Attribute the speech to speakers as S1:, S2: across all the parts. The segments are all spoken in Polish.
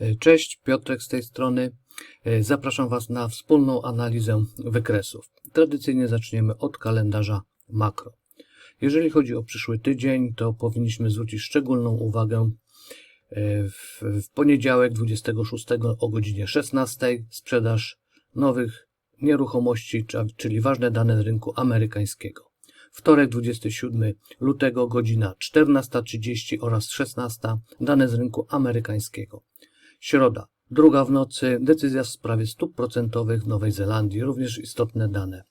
S1: E, Cześć, Piotrek z tej strony. E, Zapraszam Was na wspólną analizę wykresów. Tradycyjnie zaczniemy od kalendarza makro. Jeżeli chodzi o przyszły tydzień, to powinniśmy zwrócić szczególną uwagę e, w, poniedziałek 26 o godzinie 16 sprzedaż nowych nieruchomości, czyli ważne dane z rynku amerykańskiego. Wtorek 27 lutego godzina 14.30 oraz 16 dane z rynku amerykańskiego. Środa, druga w nocy, decyzja w sprawie stóp procentowych w Nowej Zelandii, również istotne dane.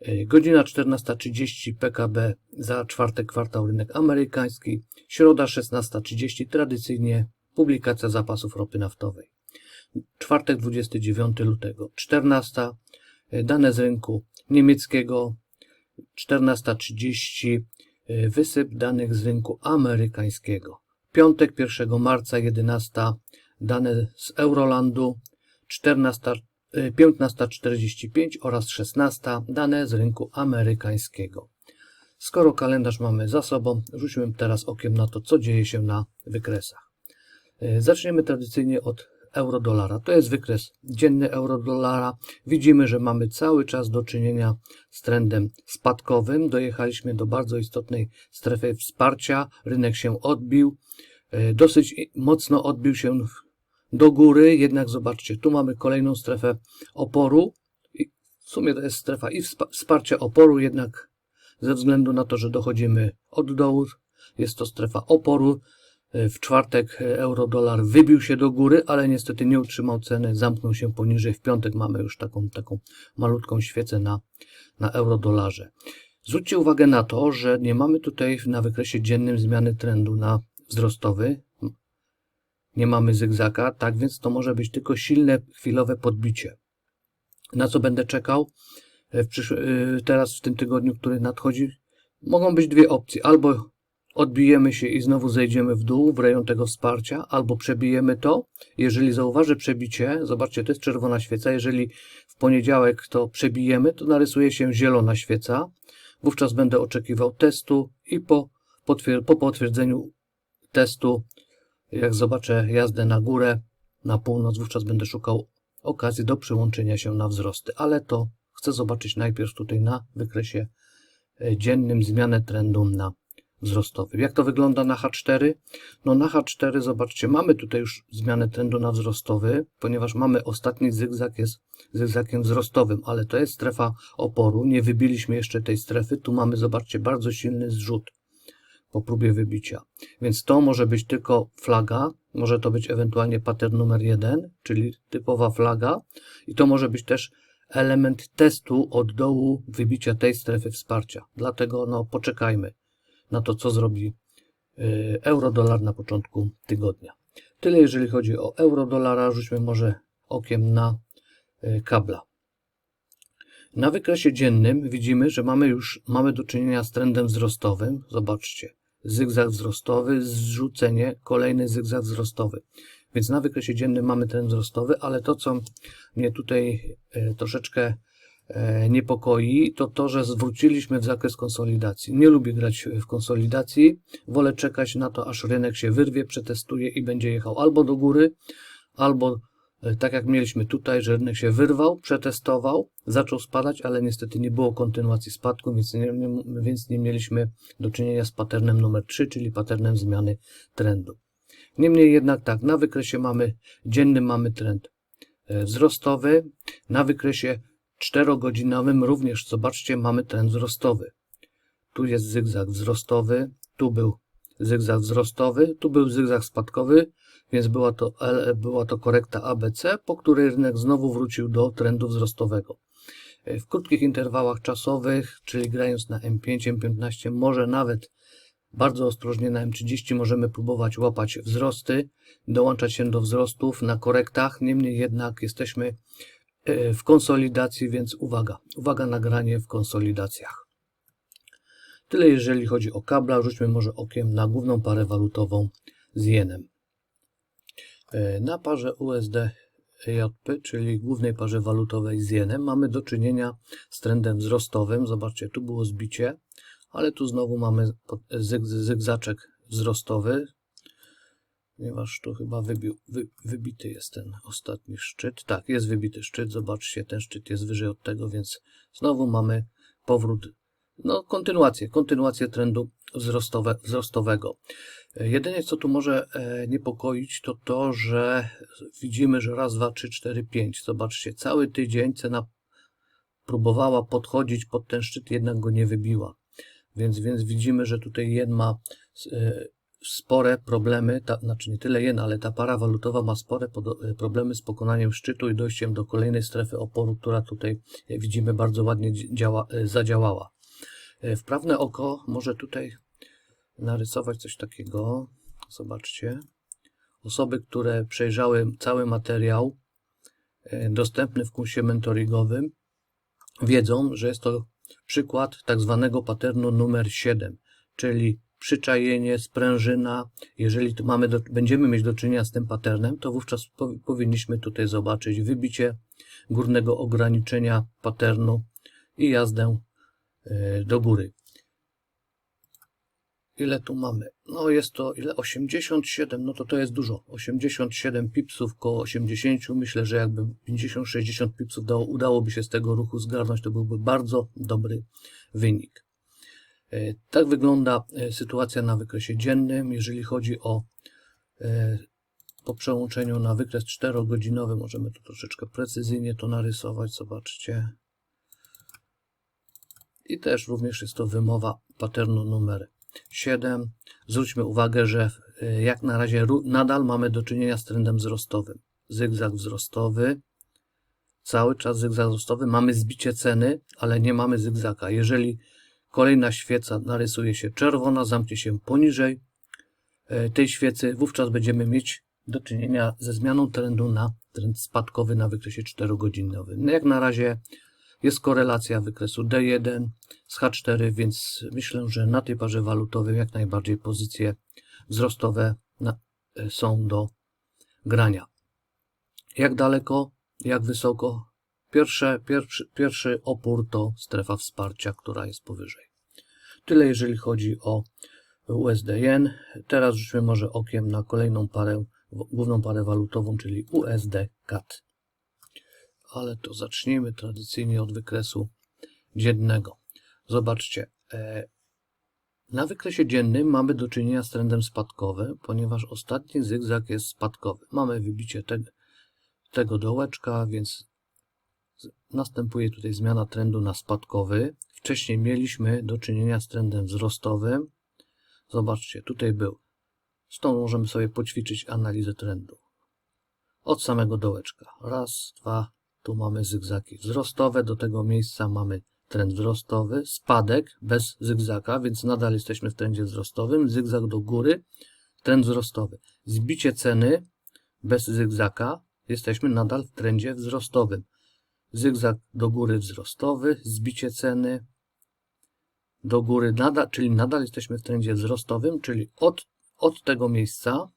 S1: Yy, Godzina 14.30 PKB za czwarty kwartał rynek amerykański. Środa 16.30 tradycyjnie publikacja zapasów ropy naftowej. Czwartek 29 lutego 14. yy, Dane z rynku niemieckiego 14.30 yy, wysyp danych z rynku amerykańskiego. Piątek 1 marca 11 dane z Eurolandu 14, y, 15.45 oraz 16 dane z rynku amerykańskiego. Skoro kalendarz mamy za sobą, rzućmy teraz okiem na to, co dzieje się na wykresach. Y, Zaczniemy tradycyjnie od euro-dolara. To jest wykres dzienny euro-dolara. Widzimy, że mamy cały czas do czynienia z trendem spadkowym. Dojechaliśmy do bardzo istotnej strefy wsparcia. Rynek się odbił. Y, Dosyć mocno odbił się do góry, jednak zobaczcie, tu mamy kolejną strefę oporu. I w sumie to jest strefa i wspa- wsparcia oporu, jednak ze względu na to, że dochodzimy od dołu, jest to strefa oporu. W czwartek euro-dolar wybił się do góry, ale niestety nie utrzymał ceny, zamknął się poniżej. W piątek mamy już taką, taką malutką świecę na, na euro-dolarze. Zwróćcie uwagę na to, że nie mamy tutaj na wykresie dziennym zmiany trendu na wzrostowy. Nie mamy zygzaka, tak więc to może być tylko silne, chwilowe podbicie. Na co będę czekał e, w e, teraz w tym tygodniu, który nadchodzi? Mogą być dwie opcje. Albo odbijemy się i znowu zejdziemy w dół w rejon tego wsparcia, albo przebijemy to. Jeżeli zauważy przebicie, zobaczcie, to jest czerwona świeca. Jeżeli w poniedziałek to przebijemy, to narysuje się zielona świeca. Wówczas będę oczekiwał testu i po, po potwierdzeniu testu jak zobaczę jazdę na górę, na północ, wówczas będę szukał okazji do przyłączenia się na wzrosty, ale to chcę zobaczyć najpierw tutaj na wykresie e, dziennym zmianę trendu na wzrostowy. Jak to wygląda na H4? No na H4 zobaczcie, mamy tutaj już zmianę trendu na wzrostowy, ponieważ mamy ostatni zygzak jest zygzakiem wzrostowym, ale to jest strefa oporu, nie wybiliśmy jeszcze tej strefy, tu mamy zobaczcie bardzo silny zrzut po próbie wybicia. Więc to może być tylko flaga, może to być ewentualnie pattern numer jeden, czyli typowa flaga i to może być też element testu od dołu wybicia tej strefy wsparcia. Dlatego no, poczekajmy na to, co zrobi y, euro-dolar na początku tygodnia. Tyle jeżeli chodzi o euro-dolara, rzućmy może okiem na y, kabla. Na wykresie dziennym widzimy, że mamy już mamy do czynienia z trendem wzrostowym. Zobaczcie, zygzak wzrostowy, zrzucenie, kolejny zygzak wzrostowy. Więc na wykresie dziennym mamy trend wzrostowy, ale to, co mnie tutaj e, troszeczkę e, niepokoi, to to, że zwróciliśmy w zakres konsolidacji. Nie lubię grać w konsolidacji, wolę czekać na to, aż rynek się wyrwie, przetestuje i będzie jechał albo do góry, albo tak jak mieliśmy tutaj, że rynek się wyrwał, przetestował, zaczął spadać, ale niestety nie było kontynuacji spadku, więc nie, nie, więc nie mieliśmy do czynienia z patternem numer 3, czyli patternem zmiany trendu. Niemniej jednak tak, na wykresie mamy dziennym mamy trend e, wzrostowy, na wykresie czterogodzinowym również, zobaczcie, mamy trend wzrostowy. Tu jest zygzak wzrostowy, tu był zygzak wzrostowy, tu był zygzak spadkowy, więc była to, była to korekta ABC, po której rynek znowu wrócił do trendu wzrostowego. E, W krótkich interwałach czasowych, czyli grając na M5, M15, może nawet bardzo ostrożnie na M30 możemy próbować łapać wzrosty, dołączać się do wzrostów na korektach, niemniej jednak jesteśmy e, w konsolidacji, więc uwaga, uwaga na granie w konsolidacjach. Tyle jeżeli chodzi o kabla, rzućmy może okiem na główną parę walutową z jenem. E, Na parze USD JP, czyli głównej parze walutowej z jenem, mamy do czynienia z trendem wzrostowym. Zobaczcie, tu było zbicie, ale tu znowu mamy zygzaczek wzrostowy. ponieważ to chyba wybił, wy, wybity jest ten ostatni szczyt. Tak, jest wybity szczyt, zobaczcie, ten szczyt jest wyżej od tego, więc znowu mamy powrót, no kontynuację, kontynuację trendu wzrostowe, wzrostowego. Jedynie co tu może e, niepokoić, to to, że widzimy, że raz, dwa, trzy, cztery, pięć. Zobaczcie, cały tydzień cena próbowała podchodzić pod ten szczyt, jednak go nie wybiła. Więc, więc widzimy, że tutaj jen ma e, spore problemy, ta, znaczy nie tyle jen, ale ta para walutowa ma spore e, problemy z pokonaniem szczytu i dojściem do kolejnej strefy oporu, która tutaj jak widzimy bardzo ładnie działa, zadziałała. Wprawne oko może tutaj narysować coś takiego. Zobaczcie. Osoby, które przejrzały cały materiał e, dostępny w kursie mentoringowym, wiedzą, że jest to przykład tak zwanego paternu numer 7, czyli przyczajenie, sprężyna. Jeżeli mamy do, będziemy mieć do czynienia z tym patternem, to wówczas po, powinniśmy tutaj zobaczyć wybicie górnego ograniczenia patternu i jazdę e, do góry. Ile tu mamy? No jest to ile? 87, no to to jest dużo. 87 pipsów koło 80. Myślę, że jakby 50-60 pipsów dało, udałoby się z tego ruchu zgarnąć, to byłby bardzo dobry wynik. E, Tak wygląda e, sytuacja na wykresie dziennym. Jeżeli chodzi o e, po przełączeniu na wykres 4-godzinowy, możemy tu troszeczkę precyzyjnie to narysować. Zobaczcie. I też również jest to wymowa patternu numer 7. Zwróćmy uwagę, że e, jak na razie nadal mamy do czynienia z trendem wzrostowym. Zygzak wzrostowy, cały czas zygzak wzrostowy. Mamy zbicie ceny, ale nie mamy zygzaka. Jeżeli kolejna świeca narysuje się czerwona, zamknie się poniżej e, tej świecy, wówczas będziemy mieć do czynienia ze zmianą trendu na trend spadkowy na wykresie 4-godzinowym. No jak na razie jest korelacja wykresu D1 z H4, więc myślę, że na tej parze walutowej jak najbardziej pozycje wzrostowe e, są do grania. Jak daleko, jak wysoko? Pierwsze, pierwszy, pierwszy opór to strefa wsparcia, która jest powyżej. Tyle jeżeli chodzi o USD-jen. Teraz rzućmy może okiem na kolejną parę, główną parę walutową, czyli USD-CAD. Ale to zacznijmy tradycyjnie od wykresu dziennego. Zobaczcie, e, na wykresie dziennym mamy do czynienia z trendem spadkowym, ponieważ ostatni zygzak jest spadkowy. Mamy wybicie te, tego dołeczka, więc następuje tutaj zmiana trendu na spadkowy. Wcześniej mieliśmy do czynienia z trendem wzrostowym. Zobaczcie, tutaj był. Stąd możemy sobie poćwiczyć analizę trendu. Od samego dołeczka. Raz, dwa, tu mamy zygzaki wzrostowe, do tego miejsca mamy trend wzrostowy, spadek bez zygzaka, więc nadal jesteśmy w trendzie wzrostowym, zygzak do góry, trend wzrostowy. Zbicie ceny bez zygzaka, jesteśmy nadal w trendzie wzrostowym. Zygzak do góry wzrostowy, zbicie ceny do góry, nadal, czyli nadal jesteśmy w trendzie wzrostowym, czyli od, od tego miejsca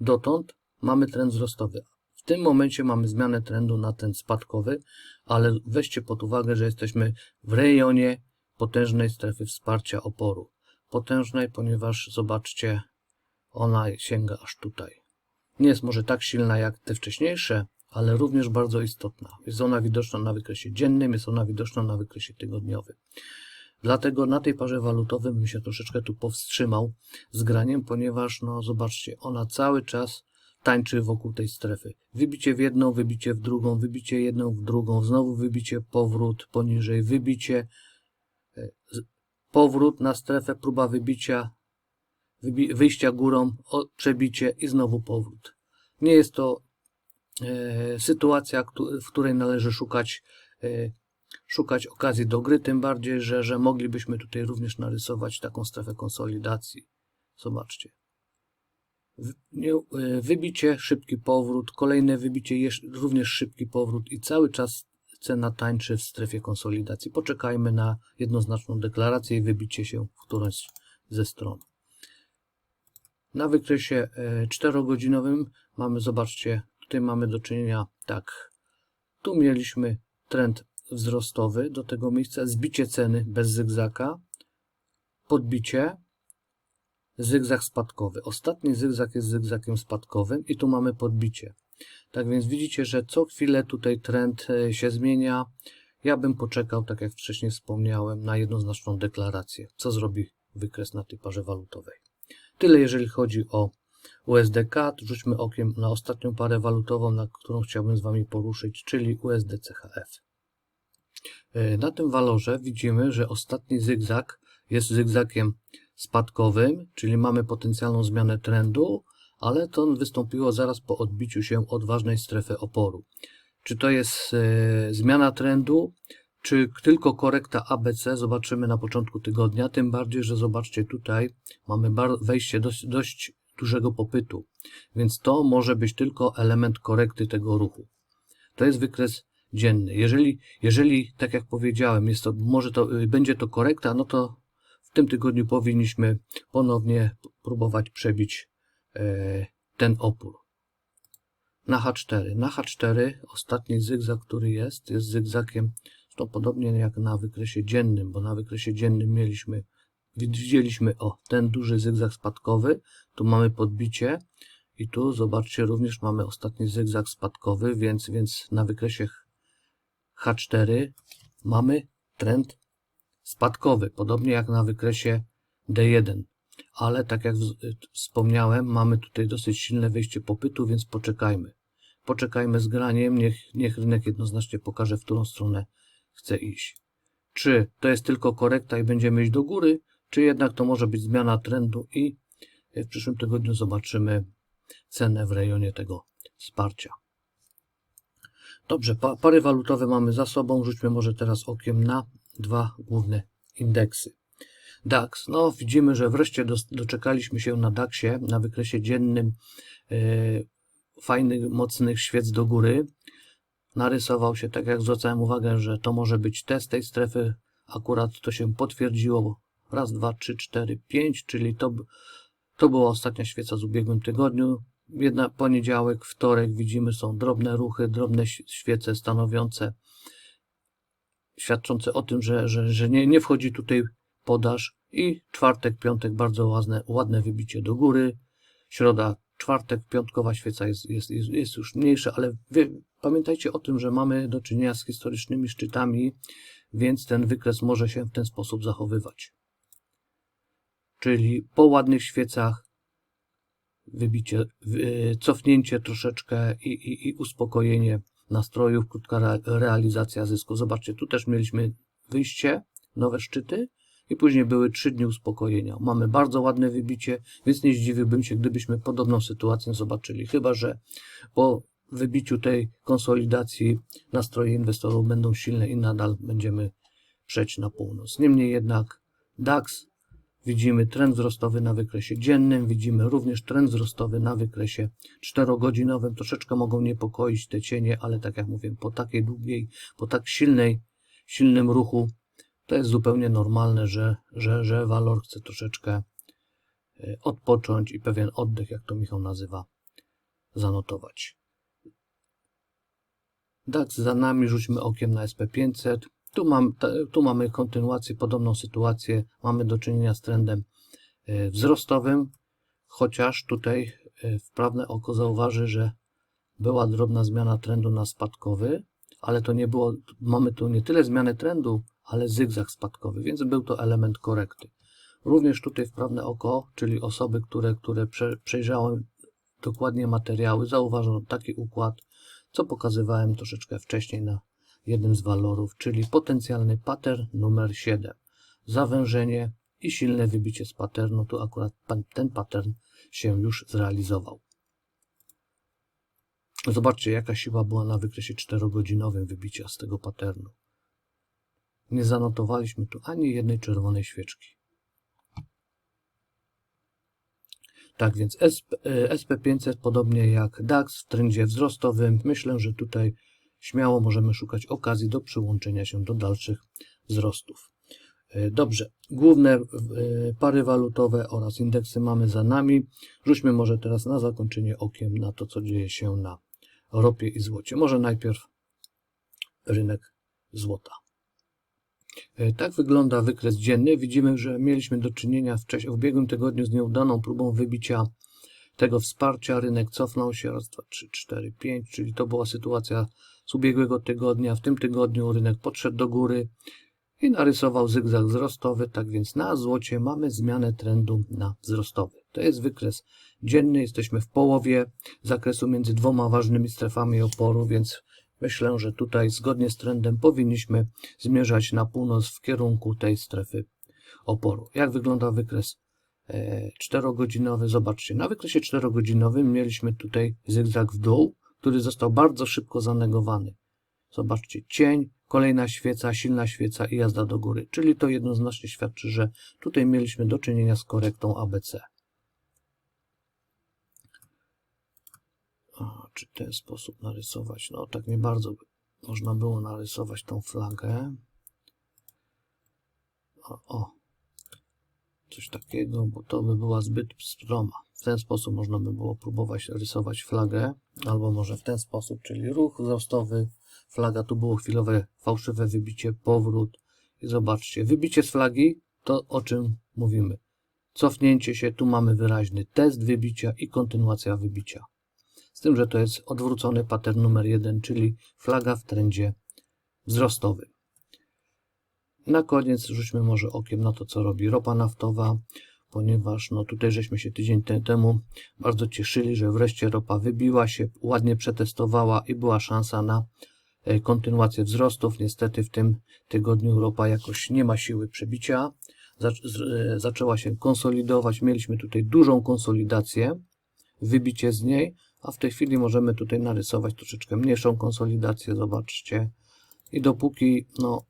S1: dotąd mamy trend wzrostowy. Tym momencie mamy zmianę trendu na ten spadkowy, ale weźcie pod uwagę, że jesteśmy w rejonie potężnej strefy wsparcia oporu. Potężnej, ponieważ zobaczcie, ona sięga aż tutaj. Nie jest może tak silna jak te wcześniejsze, ale również bardzo istotna. Jest ona widoczna na wykresie dziennym, jest ona widoczna na wykresie tygodniowym. Dlatego na tej parze walutowej bym się troszeczkę tu powstrzymał z graniem, ponieważ, no zobaczcie, ona cały czas tańczy wokół tej strefy. Wybicie w jedną, wybicie w drugą, wybicie jedną w drugą, znowu wybicie, powrót poniżej, wybicie, e, powrót na strefę, próba wybicia, wybi wyjścia górą, przebicie i znowu powrót. Nie jest to e, sytuacja, w której należy szukać, e, szukać okazji do gry, tym bardziej, że, że moglibyśmy tutaj również narysować taką strefę konsolidacji. Zobaczcie. E, Wybicie, szybki powrót, kolejne wybicie, również szybki powrót i cały czas cena tańczy w strefie konsolidacji. Poczekajmy na jednoznaczną deklarację i wybicie się w którąś ze stron. Na wykresie 4-godzinowym mamy, zobaczcie, tutaj mamy do czynienia tak. Tu mieliśmy trend wzrostowy do tego miejsca, zbicie ceny bez zygzaka, podbicie, zygzak spadkowy. Ostatni zygzak jest zygzakiem spadkowym i tu mamy podbicie. Tak więc widzicie, że co chwilę tutaj trend e, się zmienia. Ja bym poczekał, tak jak wcześniej wspomniałem, na jednoznaczną deklarację, co zrobi wykres na tej parze walutowej. Tyle jeżeli chodzi o USDK. Rzućmy okiem na ostatnią parę walutową, na którą chciałbym z Wami poruszyć, czyli USDCHF. E, Na tym walorze widzimy, że ostatni zygzak jest zygzakiem spadkowym, czyli mamy potencjalną zmianę trendu, ale to wystąpiło zaraz po odbiciu się od ważnej strefy oporu. Czy to jest e, zmiana trendu, czy tylko korekta ABC, zobaczymy na początku tygodnia, tym bardziej, że zobaczcie tutaj, mamy wejście dość, dość dużego popytu, więc to może być tylko element korekty tego ruchu. To jest wykres dzienny. Jeżeli, jeżeli tak jak powiedziałem, jest to, może to, y, będzie to korekta, no to tym tygodniu powinniśmy ponownie próbować przebić e, ten opór. Na H4. Na H4 ostatni zygzak, który jest, jest zygzakiem, to podobnie jak na wykresie dziennym, bo na wykresie dziennym mieliśmy, widzieliśmy, o, ten duży zygzak spadkowy, tu mamy podbicie i tu, zobaczcie, również mamy ostatni zygzak spadkowy, więc, więc na wykresie H4 mamy trend spadkowy, podobnie jak na wykresie D1. Ale tak jak w- wspomniałem, mamy tutaj dosyć silne wejście popytu, więc poczekajmy. Poczekajmy z graniem, niech, niech rynek jednoznacznie pokaże, w którą stronę chce iść. Czy to jest tylko korekta i będziemy iść do góry, czy jednak to może być zmiana trendu i w przyszłym tygodniu zobaczymy cenę w rejonie tego wsparcia. Dobrze, pa pary walutowe mamy za sobą. Rzućmy może teraz okiem na dwa główne indeksy. DAX, no widzimy, że wreszcie doczekaliśmy się na DAXie, na wykresie dziennym e, fajnych, mocnych świec do góry. Narysował się, tak jak zwracałem uwagę, że to może być test tej strefy. Akurat to się potwierdziło. Raz, dwa, trzy, cztery, pięć, czyli to, to była ostatnia świeca z ubiegłym tygodniu. Jedna poniedziałek, wtorek widzimy są drobne ruchy, drobne świece stanowiące, świadczące o tym, że, że, że nie, nie wchodzi tutaj podaż. I czwartek, piątek bardzo ładne, ładne wybicie do góry. Środa, czwartek, piątkowa świeca jest, jest, jest, jest już mniejsza, ale wie, pamiętajcie o tym, że mamy do czynienia z historycznymi szczytami, więc ten wykres może się w ten sposób zachowywać. Czyli po ładnych świecach wybicie, wy- cofnięcie troszeczkę i, i, i uspokojenie nastrojów, krótka re, realizacja zysku. Zobaczcie, tu też mieliśmy wyjście, nowe szczyty i później były trzy dni uspokojenia. Mamy bardzo ładne wybicie, więc nie zdziwiłbym się, gdybyśmy podobną sytuację zobaczyli. Chyba, że po wybiciu tej konsolidacji nastroje inwestorów będą silne i nadal będziemy przejść na północ. Niemniej jednak DAX Widzimy trend wzrostowy na wykresie dziennym, widzimy również trend wzrostowy na wykresie czterogodzinowym. Troszeczkę mogą niepokoić te cienie, ale tak jak mówię, po takiej długiej, po tak silnej, silnym ruchu, to jest zupełnie normalne, że, że, że walor chce troszeczkę e, odpocząć i pewien oddech, jak to Michał nazywa, zanotować. DAX za nami, rzućmy okiem na SP500. Tu, mam, tu mamy kontynuację, podobną sytuację. Mamy do czynienia z trendem e, wzrostowym, chociaż tutaj e, wprawne oko zauważy, że była drobna zmiana trendu na spadkowy, ale to nie było, mamy tu nie tyle zmianę trendu, ale zygzak spadkowy, więc był to element korekty. Również tutaj wprawne oko, czyli osoby, które, które prze, przejrzały dokładnie materiały, zauważą taki układ, co pokazywałem troszeczkę wcześniej na jednym z walorów, czyli potencjalny pattern numer 7. Zawężenie i silne wybicie z patternu. Tu akurat ten pattern się już zrealizował. Zobaczcie, jaka siła była na wykresie 4-godzinowym wybicia z tego patternu. Nie zanotowaliśmy tu ani jednej czerwonej świeczki. Tak więc SP, e, SP500, podobnie jak DAX w trendzie wzrostowym, myślę, że tutaj śmiało możemy szukać okazji do przyłączenia się do dalszych wzrostów. E, Dobrze, główne e, pary walutowe oraz indeksy mamy za nami. Rzućmy może teraz na zakończenie okiem na to, co dzieje się na ropie i złocie. Może najpierw rynek złota. E, Tak wygląda wykres dzienny. Widzimy, że mieliśmy do czynienia w ubiegłym tygodniu z nieudaną próbą wybicia tego wsparcia. Rynek cofnął się raz, dwa, trzy, cztery, pięć, czyli to była sytuacja z ubiegłego tygodnia. W tym tygodniu rynek podszedł do góry i narysował zygzak wzrostowy. Tak więc na złocie mamy zmianę trendu na wzrostowy. To jest wykres dzienny. Jesteśmy w połowie zakresu między dwoma ważnymi strefami oporu, więc myślę, że tutaj zgodnie z trendem powinniśmy zmierzać na północ w kierunku tej strefy oporu. Jak wygląda wykres e, czterogodzinowy? Zobaczcie, na wykresie czterogodzinowym mieliśmy tutaj zygzak w dół, który został bardzo szybko zanegowany. Zobaczcie, cień, kolejna świeca, silna świeca i jazda do góry. Czyli to jednoznacznie świadczy, że tutaj mieliśmy do czynienia z korektą ABC. A, czy w ten sposób narysować? No tak nie bardzo można było narysować tą flagę. O, o. Coś takiego, bo to by była zbyt stroma. W ten sposób można by było próbować rysować flagę, albo może w ten sposób, czyli ruch wzrostowy, flaga, tu było chwilowe fałszywe wybicie, powrót. I zobaczcie, wybicie z flagi, to o czym mówimy. Cofnięcie się, tu mamy wyraźny test wybicia i kontynuacja wybicia. Z tym, że to jest odwrócony pattern numer jeden, czyli flaga w trendzie wzrostowym. Na koniec rzućmy może okiem na to, co robi ropa naftowa, ponieważ no tutaj żeśmy się tydzień te- temu bardzo cieszyli, że wreszcie ropa wybiła się, ładnie przetestowała i była szansa na e, kontynuację wzrostów. Niestety w tym tygodniu ropa jakoś nie ma siły przebicia. E, Zaczęła się konsolidować. Mieliśmy tutaj dużą konsolidację, wybicie z niej, a w tej chwili możemy tutaj narysować troszeczkę mniejszą konsolidację. Zobaczcie. I dopóki no,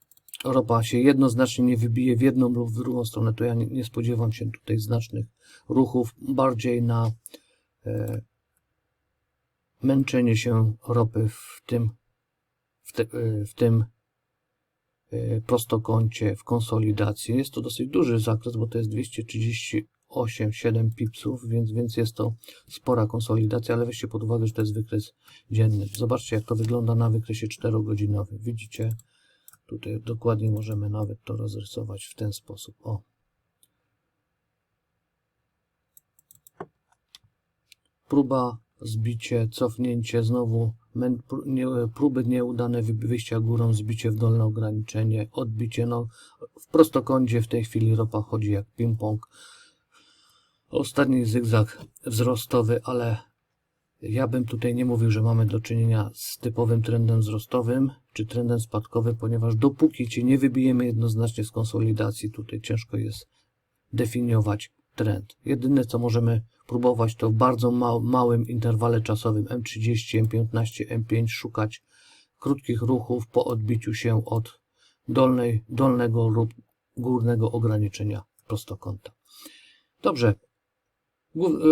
S1: ropa się jednoznacznie nie wybije w jedną lub w drugą stronę, to ja nie, nie spodziewam się tutaj znacznych ruchów, bardziej na e, męczenie się ropy w tym, w, te, e, w tym e, prostokącie w konsolidacji. Jest to dosyć duży zakres, bo to jest 238,7 pipsów, więc, więc jest to spora konsolidacja, ale weźcie pod uwagę, że to jest wykres dzienny. Zobaczcie, jak to wygląda na wykresie 4-godzinowym. Widzicie? Tutaj dokładnie możemy nawet to rozrysować w ten sposób. O. Próba, zbicie, cofnięcie, znowu nie, próby nieudane wy- wyjścia górą, zbicie w dolne ograniczenie, odbicie. No, w prostokącie w tej chwili ropa chodzi jak ping-pong. Ostatni zygzak wzrostowy, ale ja bym tutaj nie mówił, że mamy do czynienia z typowym trendem wzrostowym czy trendem spadkowym, ponieważ dopóki cię nie wybijemy jednoznacznie z konsolidacji, tutaj ciężko jest definiować trend. Jedyne co możemy próbować to w bardzo ma małym interwale czasowym M30, M15, M5 szukać krótkich ruchów po odbiciu się od dolnej, dolnego lub górnego ograniczenia prostokąta. Dobrze,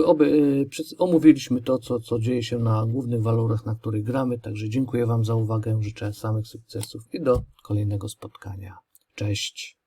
S1: Oby, y, omówiliśmy to, co, co dzieje się na głównych walorach, na których gramy. Także dziękuję Wam za uwagę. Życzę samych sukcesów i do kolejnego spotkania. Cześć.